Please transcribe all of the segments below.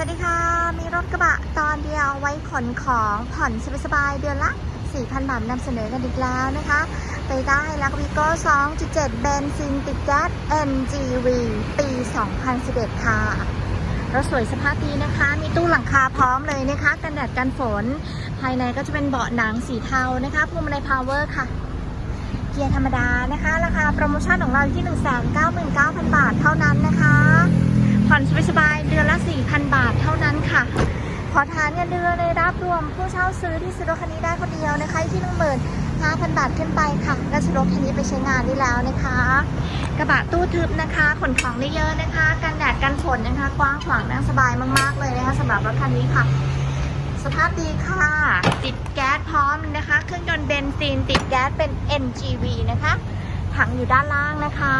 สวัสดีค่ะ มีรถกระบะตอนเดียวไว้ขนของผ่อนสบายๆเดือนละ 4,000 บาทนำเสนอกันอีกแล้วนะคะ ไปได้แล้ววีโก้ 2.7 เบนซินติดแก๊ส NGV ปี 2011 ค่ะ รถสวยสภาพดีนะคะ มีตู้หลังคาพร้อมเลยนะคะ กันแดดกันฝน ภายในก็จะเป็นเบาะหนังสีเทานะคะพวงมาลัยพาวเวอร์ค่ะ เกียร์ธรรมดานะคะ ราคาโปรโมชั่นของเราอยู่ที่ 199,000 บาทเท่านั้นนะคะ ผ่อนสบาย 4,000 บาทเท่านั้นค่ะ ขอทานเงินเดือนในรับรวมผู้เช่าซื้อที่ซื้อรถคันนี้ได้คนเดียวนะคะที่15,000บาทขึ้นไปค่ะก็ซื้อรถคันนี้ไปใช้งานได้แล้วนะคะ กระบะตู้ทึบนะคะ ขนของได้เยอะนะคะ กันแดดกันฝนนะคะ กว้างขวางนั่งสบายมากๆเลยนะคะสำหรับรถคันนี้ค่ะ สภาพดีค่ะ ติดแก๊สพร้อมนะคะ เครื่องยนต์เบนซินติดแก๊สเป็น NGV นะคะ ถังอยู่ด้านล่างนะคะ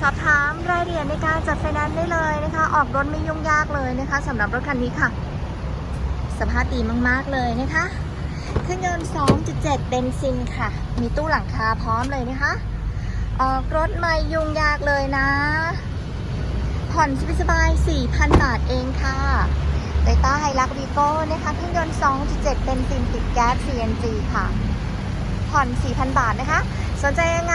สอบถามรายละเอียดในการจัดไฟแนนซ์ได้เลยนะคะ ออกรถไม่ยุ่งยากเลยนะคะสำหรับรถคันนี้ค่ะ สภาพดีมากๆเลยนะคะเครื่องยนต์ 2.7 เบนซินค่ะ มีตู้หลังคาพร้อมเลยนะคะ ออกรถไม่ยุ่งยากเลยนะ ผ่อนสบายๆ4,000 บาทเองค่ะโตต้าไฮรักวีโก้นะคะ เครื่องยนต์ 2.7 เบนซินติดแก๊ส CNG ค่ะ ผ่อน 4,000 บาทนะคะ สนใจยังไง